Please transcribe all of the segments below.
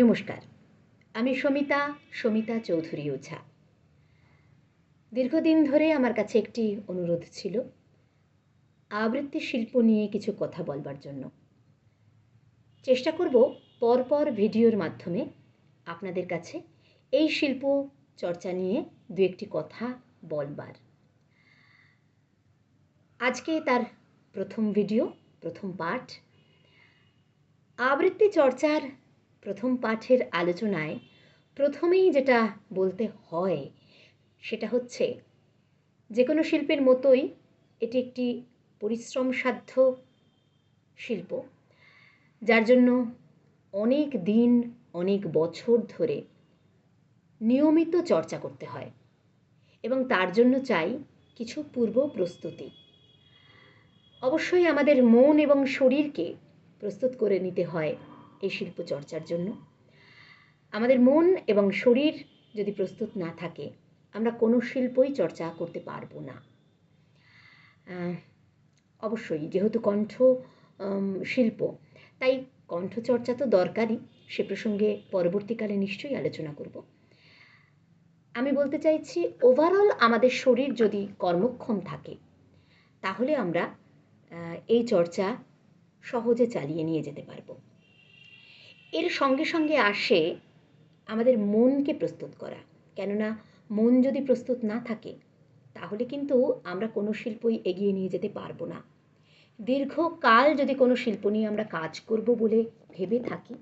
নমস্কার। আমি সমিতা সমিতা চৌধুরী ওঝা। দীর্ঘদিন ধরে আমার কাছে একটি অনুরোধ ছিল আবৃত্তি শিল্প নিয়ে কিছু কথা বলবার জন্য। চেষ্টা করব পরপর ভিডিওর মাধ্যমে আপনাদের কাছে এই শিল্প চর্চা নিয়ে দু একটি কথা বলবার। আজকে তার প্রথম ভিডিও, প্রথম পাঠ। আবৃত্তি চর্চার প্রথম পাঠের আলোচনায় প্রথমেই যেটা বলতে হয়, সেটা হচ্ছে যে কোনো শিল্পের মতোই এটি একটি পরিশ্রম সাধ্য শিল্প, যার জন্য অনেক দিন, অনেক বছর ধরে নিয়মিত চর্চা করতে হয় এবং তার জন্য চাই কিছু পূর্ব প্রস্তুতি। অবশ্যই আমাদের মন এবং শরীরকে প্রস্তুত করে নিতে হয় এই শিল্প চর্চার জন্য। আমাদের মন এবং শরীর যদি প্রস্তুত না থাকে, আমরা কোনো শিল্পই চর্চা করতে পারব না। অবশ্যই যেহেতু কণ্ঠ শিল্প, তাই কণ্ঠচর্চা তো দরকারই, সে প্রসঙ্গে পরবর্তীকালে নিশ্চয়ই আলোচনা করব। আমি বলতে চাইছি ওভারঅল আমাদের শরীর যদি কর্মক্ষম থাকে, তাহলে আমরা এই চর্চা সহজে চালিয়ে নিয়ে যেতে পারব। এর সঙ্গে সঙ্গে আসে আমাদের মনকে প্রস্তুত করা। কেননা মন যদি প্রস্তুত না থাকে, তাহলে কিন্তু আমরা কোনো শিল্পই এগিয়ে নিয়ে যেতে পারব না। দীর্ঘকাল যদি কোনো শিল্প নিয়ে আমরা কাজ করব বলে ভেবে থাকি,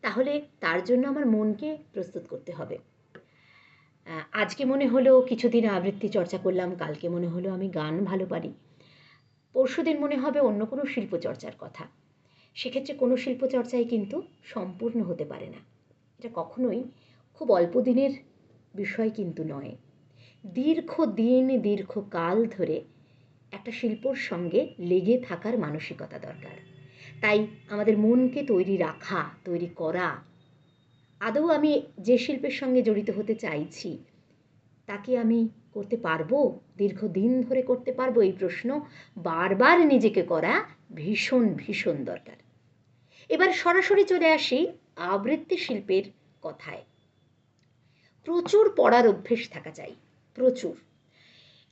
তাহলে তার জন্য আমার মনকে প্রস্তুত করতে হবে। আজকে মনে হলো কিছুদিন আবৃত্তি চর্চা করলাম, কালকে মনে হলো আমি গান ভালো পারি। পরশুদিন মনে হবে অন্য কোনো শিল্প চর্চার কথা। সেক্ষেত্রে কোনো শিল্পচর্চাই কিন্তু সম্পূর্ণ হতে পারে না। এটা কখনোই খুব অল্প দিনের বিষয় কিন্তু নয়। দীর্ঘ দিন দীর্ঘকাল ধরে একটা শিল্পর সঙ্গে লেগে থাকার মানসিকতা দরকার। তাই আমাদের মনকে তৈরি রাখা, তৈরি করা, আদৌ আমি যে শিল্পের সঙ্গে জড়িত হতে চাইছি, তাকে আমি করতে পারব? দীর্ঘদিন ধরে করতে পারব? এই প্রশ্ন বারবার নিজেকে করা ভীষণ ভীষণ দরকার। এবার সরাসরি চলে আসি আবৃত্তি শিল্পের কথায়। প্রচুর পড়ার অভ্যেস থাকা চাই, প্রচুর।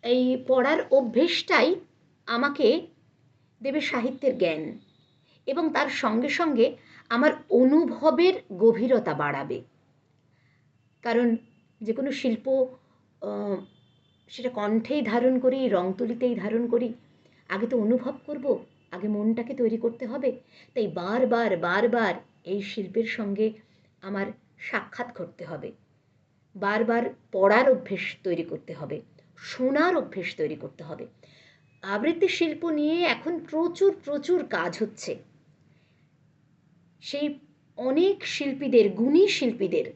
এই পড়ার অভ্যেসটাই আমাকে দেবে সাহিত্যের জ্ঞান এবং তার সঙ্গে সঙ্গে আমার অনুভবের গভীরতা বাড়াবে। কারণ যে কোনো শিল্প সেটা কণ্ঠেই ধারণ করি, রং তুলিতেই ধারণ করি, আগে তো অনুভব করব। আগে মনটাকে তৈরি করতে হবে। তাই বারবার বারবার এই শিল্পের সঙ্গে আমার সাক্ষাৎ করতে হবে। বারবার পড়ার অভ্যেস তৈরি করতে হবে, শোনার অভ্যেস তৈরি করতে হবে। আবৃত্তি শিল্প নিয়ে এখন প্রচুর প্রচুর কাজ হচ্ছে। সেই অনেক শিল্পীদের, গুণী শিল্পীদের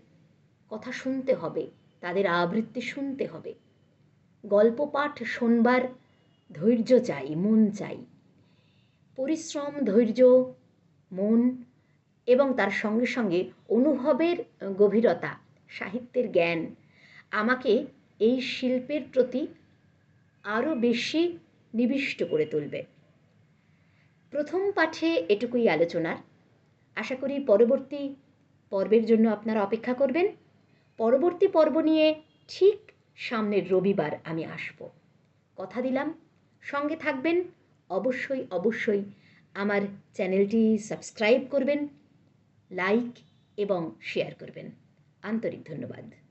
কথা শুনতে হবে, তাদের আবৃত্তি শুনতে হবে। গল্প পাঠ শোনবার ধৈর্য চাই, মন চাই। পরিশ্রম, ধৈর্য, মন এবং তার সঙ্গে সঙ্গে অনুভবের গভীরতা, সাহিত্যের জ্ঞান আমাকে এই শিল্পের প্রতি আরও বেশি নিবিষ্ট করে তুলবে। প্রথম পাঠে এটুকুই আলোচনার। আশা করি পরবর্তী পর্বের জন্য আপনারা অপেক্ষা করবেন। পরবর্তী পর্ব নিয়ে ঠিক সামনের রবিবার আমি আসব। কথা দিলাম। সঙ্গে থাকবেন অবশ্যই অবশ্যই আমার চ্যানেলটি সাবস্ক্রাইব করবেন লাইক এবং শেয়ার করবেন। আন্তরিক ধন্যবাদ।